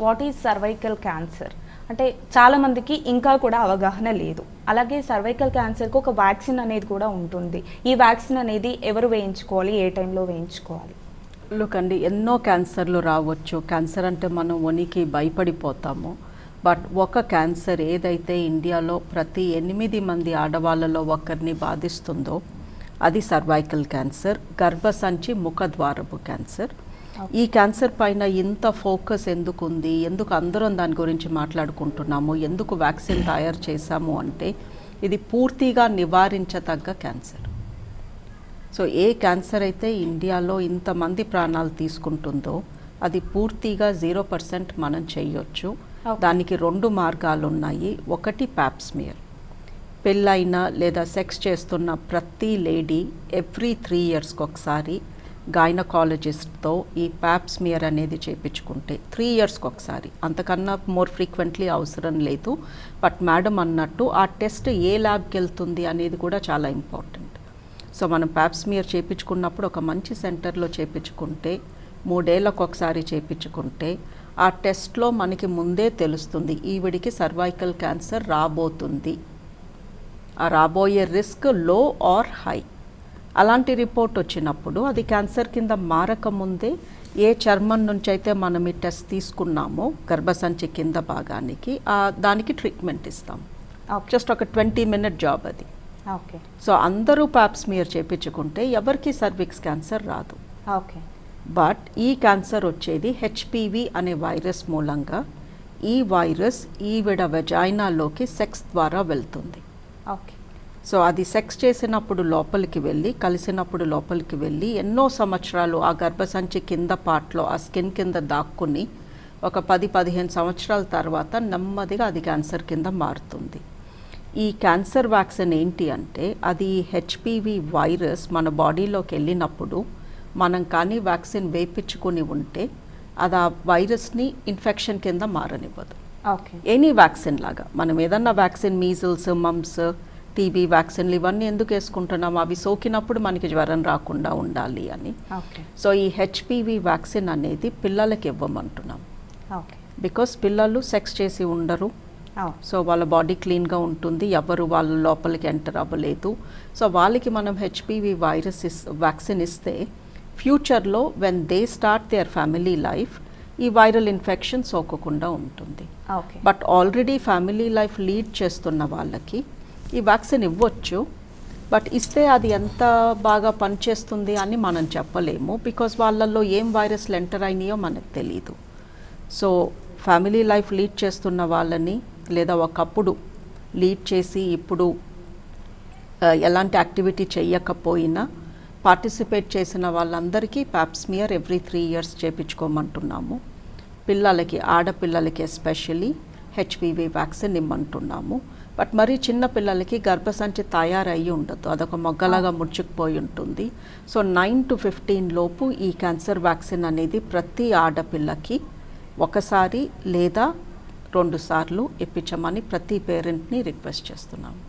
What is cervical cancer? అంటే చాలామందికి ఇంకా కూడా అవగాహన లేదు. అలాగే సర్వైకల్ క్యాన్సర్కి ఒక వ్యాక్సిన్ అనేది కూడా ఉంటుంది. ఈ వ్యాక్సిన్ అనేది ఎవరు వేయించుకోవాలి? ఏ టైంలో వేయించుకోవాలి? లుక్ అండి ఎన్నో క్యాన్సర్లు రావచ్చు. క్యాన్సర్ అంటే మనం వనికి భయపడిపోతాము. బట్ ఒక క్యాన్సర్ ఏదైతే ఇండియాలో ప్రతి ఎనిమిది మంది ఆడవాళ్ళలో ఒకరిని బాధిస్తుందో అది సర్వైకల్ క్యాన్సర్ గర్భసంచి ముఖద్వారపు క్యాన్సర్. ఈ క్యాన్సర్ పైన ఇంత ఫోకస్ ఎందుకు ఉంది ఎందుకు అందరం దాని గురించి మాట్లాడుకుంటున్నాము? ఎందుకు వ్యాక్సిన్ తయారు చేశాము అంటే ఇది పూర్తిగా నివారించదగ్గ క్యాన్సర్. సో ఏ క్యాన్సర్ అయితే ఇండియాలో ఇంతమంది ప్రాణాలు తీసుకుంటుందో అది పూర్తిగా జీరో పర్సెంట్ మనం చేయొచ్చు. దానికి రెండు మార్గాలు ఉన్నాయి ఒకటి ప్యాప్స్మియర్ పెళ్ళైన లేదా సెక్స్ చేస్తున్న ప్రతి లేడీ ఎవ్రీ త్రీ ఇయర్స్కి ఒకసారి గైనకాలజిస్ట్తో ఈ ప్యాప్స్మియర్ అనేది చేయించుకుంటే త్రీ ఇయర్స్కి ఒకసారి. అంతకన్నా మోర్ ఫ్రీక్వెంట్లీ అవసరం లేదు. బట్ మేడం అన్నట్టు ఆ టెస్ట్ ఏ ల్యాబ్కి వెళ్తుంది అనేది కూడా చాలా ఇంపార్టెంట్ సో మనం ప్యాప్స్మియర్ చేయించుకున్నప్పుడు ఒక మంచి సెంటర్లో చేయించుకుంటే మూడేళ్ళకు ఒకసారి చేయించుకుంటే ఆ టెస్ట్లో మనకి ముందే తెలుస్తుంది ఈవిడికి సర్వైకల్ క్యాన్సర్ రాబోతుంది. ఆ రాబోయే రిస్క్లో ఆర్ హై అలాంటి రిపోర్ట్ వచ్చినప్పుడు అది క్యాన్సర్ కింద మారక ముందే ఏ చర్మం నుంచి అయితే మనం ఈ టెస్ట్ తీసుకున్నామో గర్భసంచి కింద భాగానికి దానికి ట్రీట్మెంట్ ఇస్తాం. జస్ట్ ఒక ట్వంటీ మినిట్ జాబ్ అది. ఓకే. సో అందరూ ప్యాప్స్మియర్ చేయించుకుంటే ఎవరికి సర్విక్స్ క్యాన్సర్ రాదు. ఓకే. బట్ ఈ క్యాన్సర్ వచ్చేది హెచ్పివి అనే వైరస్ మూలంగా ఈ వైరస్ ఈవిడ వెజైనాలోకి సెక్స్ ద్వారా వెళ్తుంది. ఓకే. సో అది సెక్స్ చేసినప్పుడు లోపలికి వెళ్ళి కలిసినప్పుడు లోపలికి వెళ్ళి ఎన్నో సంవత్సరాలు ఆ గర్భసంచి కింద పార్ట్లో ఆ స్కిన్ కింద దాక్కుని ఒక పది పదిహేను సంవత్సరాల తర్వాత నెమ్మదిగా అది క్యాన్సర్ కింద మారుతుంది. ఈ క్యాన్సర్ వ్యాక్సిన్ ఏంటి అంటే అది హెచ్పివి వైరస్ మన బాడీలోకి వెళ్ళినప్పుడు మనం కానీ వ్యాక్సిన్ వేయించుకుని ఉంటే అది ఆ వైరస్ని ఇన్ఫెక్షన్ కింద మారనివ్వదు. ఓకే. ఎనీ వ్యాక్సిన్ లాగా మనం ఏదన్నా వ్యాక్సిన్ మీజిల్స్ మమ్స్ టీబీ వ్యాక్సిన్లు ఇవన్నీ ఎందుకు వేసుకుంటున్నాం? అవి సోకినప్పుడు మనకి జ్వరం రాకుండా ఉండాలి అని. సో ఈ హెచ్పివి వ్యాక్సిన్ అనేది పిల్లలకి ఇవ్వమంటున్నాం. ఓకే. బికాస్ పిల్లలు సెక్స్ చేసి ఉండరు. సో వాళ్ళ బాడీ క్లీన్గా ఉంటుంది. ఎవరు వాళ్ళ లోపలికి ఎంటర్ అవ్వలేదు. సో వాళ్ళకి మనం హెచ్పివి వైరస్ ఇస్ వ్యాక్సిన్ ఇస్తే ఫ్యూచర్లో when they start their family life ఈ వైరల్ ఇన్ఫెక్షన్ సోకకుండా ఉంటుంది. But already family life lead చేస్తున్న వాళ్ళకి ఈ వ్యాక్సిన్ ఇవ్వచ్చు బట్ ఇస్తే అది ఎంత బాగా పనిచేస్తుంది అని మనం చెప్పలేము బికాస్ వాళ్ళల్లో ఏం వైరస్లు ఎంటర్ అయినాయో మనకు తెలియదు సో ఫ్యామిలీ లైఫ్ లీడ్ చేస్తున్న వాళ్ళని లేదా ఒకప్పుడు లీడ్ చేసి ఇప్పుడు ఎలాంటి యాక్టివిటీ చేయకపోయినా పార్టిసిపేట్ చేసిన వాళ్ళందరికీ pap smear every three years చేపించుకోమంటున్నాము. పిల్లలకి ఆడపిల్లలకి ఎస్పెషలీ హెచ్పివి వ్యాక్సిన్ ఇమ్మంటున్నాము. బట్ మరి చిన్న పిల్లలకి గర్భసంచి తయారయ్యి ఉండదు అదొక మొగ్గలాగా ముడుచుకుపోయి ఉంటుంది. సో నైన్ టు ఫిఫ్టీన్ లోపు ఈ క్యాన్సర్ వ్యాక్సిన్ అనేది ప్రతి ఆడపిల్లకి ఒకసారి లేదా రెండు సార్లు ఇప్పించమని ప్రతి పేరెంట్ని రిక్వెస్ట్ చేస్తున్నాము.